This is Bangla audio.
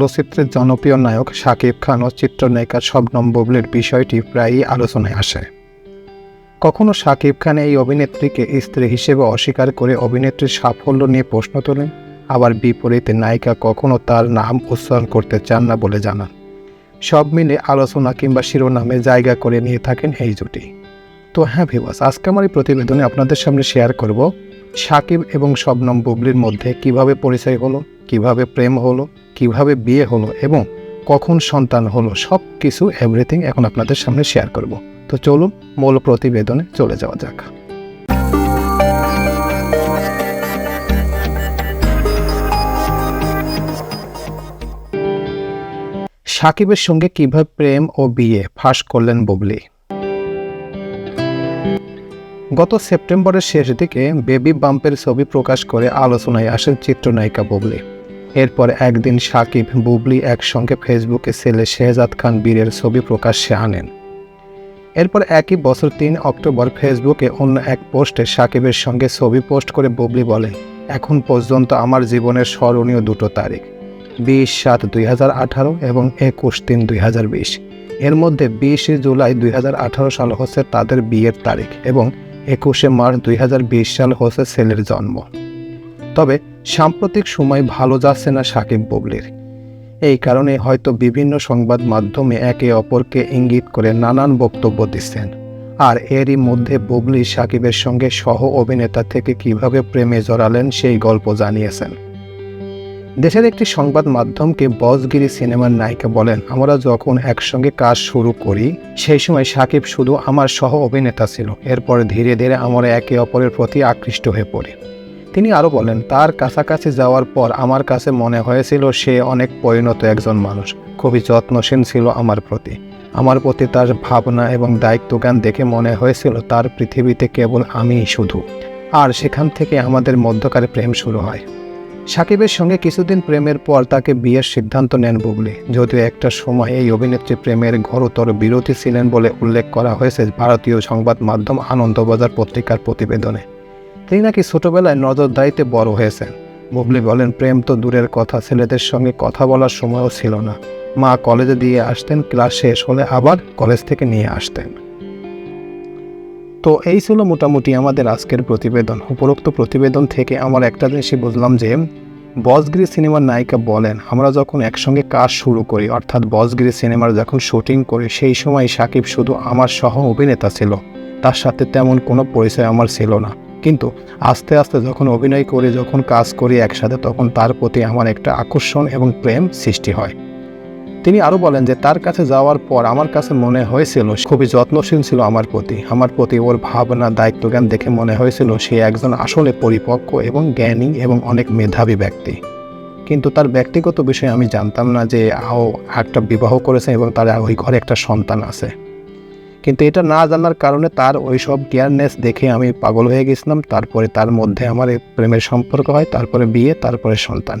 চলচ্চিত্রের জনপ্রিয় নায়ক শাকিব খান ও চিত্রনায়িকা শবনম বুবলির বিষয়টি প্রায়ই আলোচনায় আসে। কখনো শাকিব খান এই অভিনেত্রীকে স্ত্রী হিসেবে অস্বীকার করে অভিনেত্রীর সাফল্য নিয়ে প্রশ্ন তোলেন, আবার বিপরীতে নায়িকা কখনো তার নাম উচ্চারণ করতে চান না বলে জানান। সব মিলে আলোচনা কিংবা শিরোনামে জায়গা করে নিয়ে থাকেন এই জুটি। তো হ্যাঁ ভিবাস আজকে আমার এই প্রতিবেদনে আপনাদের সামনে শেয়ার করব সাকিব এবং শবনম বুবলির মধ্যে কীভাবে পরিচয় হলো, কীভাবে প্রেম হলো, কীভাবে বিয়ে হলো এবং কখন সন্তান হলো সব কিছু এভরিথিং এখন আপনাদের সামনে শেয়ার করব। তো চলুন, মূল প্রতিবেদনে চলে যাওয়া যাক। সাকিবের সঙ্গে কীভাবে প্রেম ও বিয়ে ফাঁস করলেন বুবলি? গত সেপ্টেম্বরের শেষ দিকে বেবি বাম্পের ছবি প্রকাশ করে আলোচনায় আসেন চিত্রনায়িকা বুবলি। এরপর একদিন সাকিব বুবলি একসঙ্গে ফেসবুকে ছেলে শেহজাদ খান বীরের ছবি প্রকাশ্যে আনেন। এরপর একই বছর তিন অক্টোবর ফেসবুকে অন্য এক পোস্টে সাকিবের সঙ্গে ছবি পোস্ট করে বুবলি বলেন, এখন পর্যন্ত আমার জীবনের স্মরণীয় দুটো তারিখ, বিশ সাত দুই হাজার আঠারো এবং একুশ তিন দুই হাজার বিশ। এর মধ্যে বিশে জুলাই দুই হাজার আঠারো সাল হচ্ছে তাদের বিয়ের তারিখ এবং একুশে মার্চ দুই হাজার বিশ সাল হচ্ছে সেলের জন্ম। তবে সাম্প্রতিক সময় ভালো যাচ্ছে না সাকিব বুবলির। এই কারণে হয়তো বিভিন্ন সংবাদ মাধ্যমে একে অপরকে ইঙ্গিত করে নানান বক্তব্য দিচ্ছেন। আর এরই মধ্যে বুবলি সাকিবের সঙ্গে সহ অভিনেতা থেকে কীভাবে প্রেমে জড়ালেন সেই গল্প জানিয়েছেন। দেশের একটি সংবাদ মাধ্যমকে বসগিরি সিনেমার নায়িকা বলেন, আমরা যখন একসঙ্গে কাজ শুরু করি, সেই সময় সাকিব শুধু আমার সহ অভিনেতা ছিল। এরপর ধীরে ধীরে আমরা একে অপরের প্রতি আকৃষ্ট হয়ে পড়ি। তিনি আরও বলেন, তার কাছাকাছি যাওয়ার পর আমার কাছে মনে হয়েছিল সে অনেক পরিণত একজন মানুষ। খুবই যত্নশীল ছিল আমার প্রতি। আমার প্রতি তার ভাবনা এবং দায়িত্বজ্ঞান দেখে মনে হয়েছিল তার পৃথিবীতে কেবল আমিই শুধু। আর সেখান থেকে আমাদের মধ্যকার প্রেম শুরু হয়। সাকিবের সঙ্গে কিছুদিন প্রেমের পর তাকে বিয়ের সিদ্ধান্ত নেন বুবলি। যদিও একটা সময় এই অভিনেত্রী প্রেমের ঘোরতর বিরোধী ছিলেন বলে উল্লেখ করা হয়েছে ভারতীয় সংবাদ মাধ্যম আনন্দবাজার পত্রিকার প্রতিবেদনে। তিনি নাকি ছোটবেলায় নজরদারিতে বড় হয়েছেন। বুবলি বলেন, প্রেম তো দূরের কথা, ছেলেদের সঙ্গে কথা বলার সময়ও ছিল না। মা কলেজে দিয়ে আসতেন, ক্লাস শেষ হলে আবার কলেজ থেকে নিয়ে আসতেন। তো এই ছিল মোটামুটি আমাদের আজকের প্রতিবেদন। উপরোক্ত প্রতিবেদন থেকে আমার একটা জিনিসই বুঝলাম যে, বসগিরি সিনেমার নায়িকা বলেন, আমরা যখন একসঙ্গে কাজ শুরু করি, অর্থাৎ বসগিরি সিনেমার যখন শুটিং করি, সেই সময় সাকিব শুধু আমার সহ অভিনেতা ছিল। তার সাথে তেমন কোনো পরিচয় আমার ছিল না। কিন্তু আস্তে আস্তে যখন অভিনয় করে, যখন কাজ করি একসাথে, তখন তার প্রতি আমার একটা আকর্ষণ এবং প্রেম সৃষ্টি হয়। তিনি আরও বলেন যে, তার কাছে যাওয়ার পর আমার কাছে মনে হয়েছিল, খুবই যত্নশীল ছিল আমার প্রতি। আমার প্রতি ওর ভাবনা, দায়িত্বজ্ঞান দেখে মনে হয়েছিল সে একজন আসলে পরিপক্ক এবং জ্ঞানী এবং অনেক মেধাবী ব্যক্তি। কিন্তু তার ব্যক্তিগত বিষয়ে আমি জানতাম না যে, ও একটা বিবাহ করেছে এবং তার ওই ঘরে একটা সন্তান আছে। কিন্তু এটা না জানার কারণে তার ওই সব কেয়ারনেস দেখে আমি পাগল হয়ে গেছিলাম। তারপরে তার মধ্যে আমার প্রেমের সম্পর্ক হয়, তারপরে বিয়ে, তারপরে সন্তান।